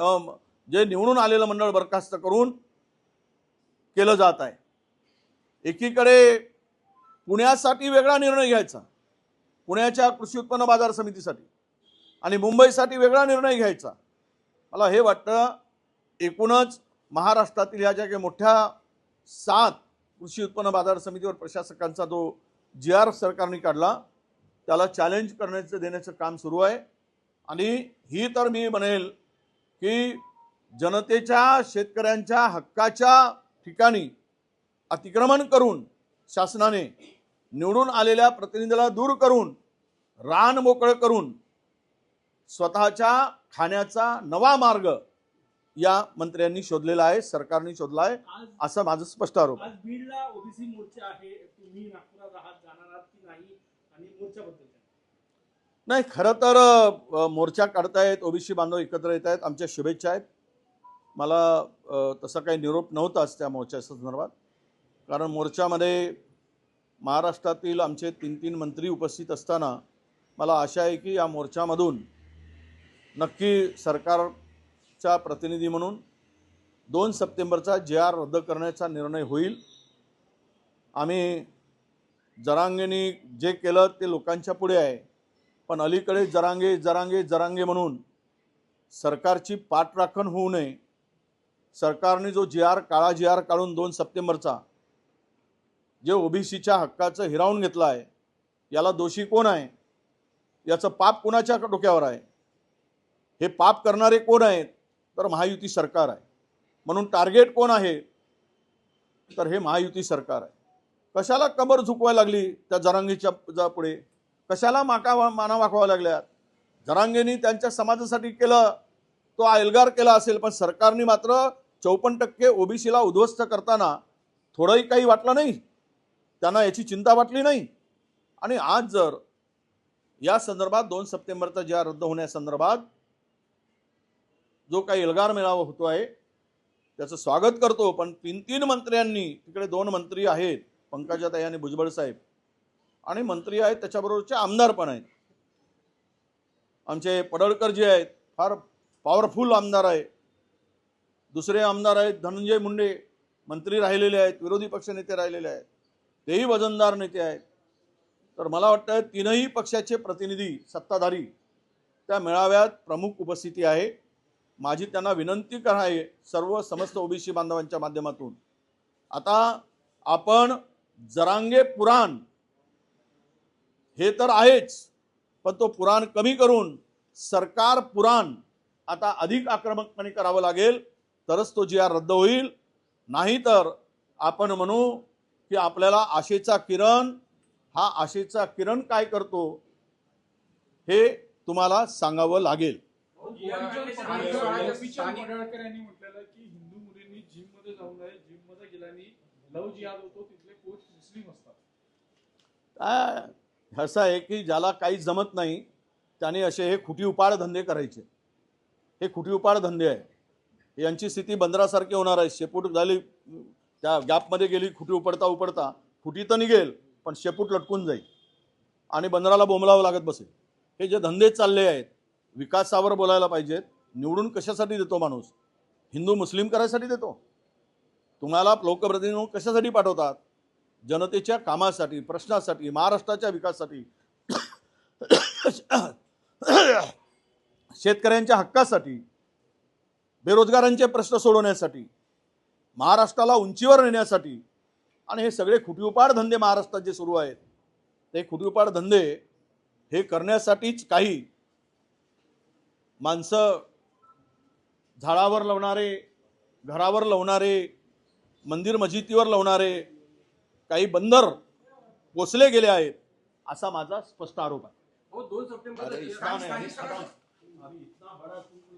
जे निवडून आलेलं मंडळ बरखास्त करून केलं जात आहे. एकीकडे पुण्यासाठी वेगळा निर्णय घ्यायचा पुण्याच्या कृषी उत्पन्न बाजार समितीसाठी आणि मुंबईसाठी वेगळा निर्णय घ्यायचा. मला हे वाटतं एकूणच महाराष्ट्रातील ह्या ज्या काही मोठ्या सात कृषी उत्पन्न बाजार समितीवर प्रशासकांचा जो जी आर सरकारने काढला त्याला चॅलेंज करण्याचं देण्याचं काम सुरू आहे. आणि ही तर मी म्हणेल की जनतेच्या शेतकऱ्यांच्या हक्काच्या ठिकाणी अतिक्रमण करून शासनाने निवडून आलेल्या प्रतिनिधीला दूर करून रान मोकळं करून स्वतःच्या खाण्याचा नवा मार्ग या मंत्र्यांनी शोधलेला आहे सरकारने शोधला आहे असं माझं स्पष्ट आरोप आहे. नाही खरं तर मोर्चा काढतायत ओबीसी बांधव एकत्र येत आहेत आमच्या शुभेच्छा आहेत. मला तसा काही निरोप नव्हताच त्या मोर्चा संदर्भात. कारण मोर्चामध्ये महाराष्ट्रातील आमचे तीन तीन मंत्री उपस्थित असताना मला आशा आहे की या मोर्चामधून नक्की सरकारचा प्रतिनिधी म्हणून दोन सप्टेंबरचा जे आर रद्द करण्याचा निर्णय होईल. आम्ही जरांगेनी जे केलं ते लोकांच्या पुढे आहे. पण अलीकडे जरांगे जरांगे जरांगे म्हणून सरकारची पाठराखण होऊ नये. सरकारने जो जी आर काळा जी आर काढून दोन सप्टेंबरचा जे ओबीसीच्या हक्काचं हिरावून घेतलं आहे याला दोषी कोण आहे? याचं पाप कोणाच्या डोक्यावर आहे? हे पाप करणारे कोण आहेत? तर महायुती सरकार आहे. म्हणून टार्गेट कोण आहे? तर हे महायुती सरकार आहे. कशाला कमर झुकवायला लागली त्या जरांगीच्या जा पुढे? कशाला माका माना वाकवा लागल्यात? जरांगेनी त्यांच्या समाजासाठी केलं तो एल्गार केला असेल पण सरकारने मात्र चौपन्न टक्के ओबीसीला उद्ध्वस्त करताना थोडंही काही वाटलं नाही. त्यांना याची चिंता वाटली नाही. आणि आज जर या संदर्भात दोन सप्टेंबरचा ज्या रद्द होण्यासंदर्भात जो काही एल्गार मेळावा होतो आहे त्याचं स्वागत करतो. पण तीन तीन मंत्र्यांनी तिकडे दोन मंत्री आहेत पंकजाताई आणि भुजबळ साहेब. आणि मंत्री आहेत त्याच्याबरोबरचे आमदार पण आहेत. आमचे पडळकर जे आहेत फार पॉवरफुल आमदार आहे दुसरे आमदार आहेत धनंजय मुंडे मंत्री राहिलेले आहेत विरोधी पक्षनेते राहिलेले आहेत तेही वजनदार नेते आहेत. तर मला वाटतं तीनही पक्षाचे प्रतिनिधी सत्ताधारी त्या मेळाव्यात प्रमुख उपस्थिती आहे. माझी त्यांना विनंती करा आहे सर्व समस्त ओबीसी बांधवांच्या माध्यमातून. आता आपण जरांगे पुराण हे तर आहेच पण तो पुराण कमी करून सरकार पुराण आता अधिक आक्रमकपणे करावं लागेल तरच तो जी आर रद्द होईल. नाहीतर आपण म्हणू की आपल्याला आशेचा किरण हा आशेचा किरण काय करतो हे तुम्हाला सांगावं लागेल. असं आहे की ज्याला काही जमत नाही त्याने असे हे खुटी उपाड धंदे करायचे. हे खुटी उपाड धंदे आहे. यांची स्थिती बंदरासारखी होणार आहे. शेपूट झाली त्या गॅपमध्ये गेली खुटी उपडता उपडता खुटी तर निघेल पण शेपूट लटकून जाईल. आणि बंदराला बोंबलावं लागत बसेल. हे जे धंदे चालले आहेत विकासावर बोलायला पाहिजेत. निवडून कशासाठी देतो माणूस? हिंदू मुस्लिम करायसाठी देतो? तुम्हाला लोकप्रतिनिधी कशासाठी पाठवतात? जनतेच्या कामासाठी प्रश्नासाठी महाराष्ट्राच्या विकासासाठी शेतकऱ्यांच्या हक्कासाठी बेरोजगारांचे प्रश्न सोडवण्यासाठी महाराष्ट्राला उंचीवर नेण्यासाठी आणि हे सगळे खुटीउपाड धंदे महाराष्ट्रात जे सुरू आहेत ते खुटीउपाड धंदे हे करण्यासाठीच काही माणसं झाडावर लावणारे घरावर लावणारे मंदिर मस्जिदीवर लावणारे काही बंदर पोचले गेले आहेत असा माझा स्पष्ट आरोप आहे.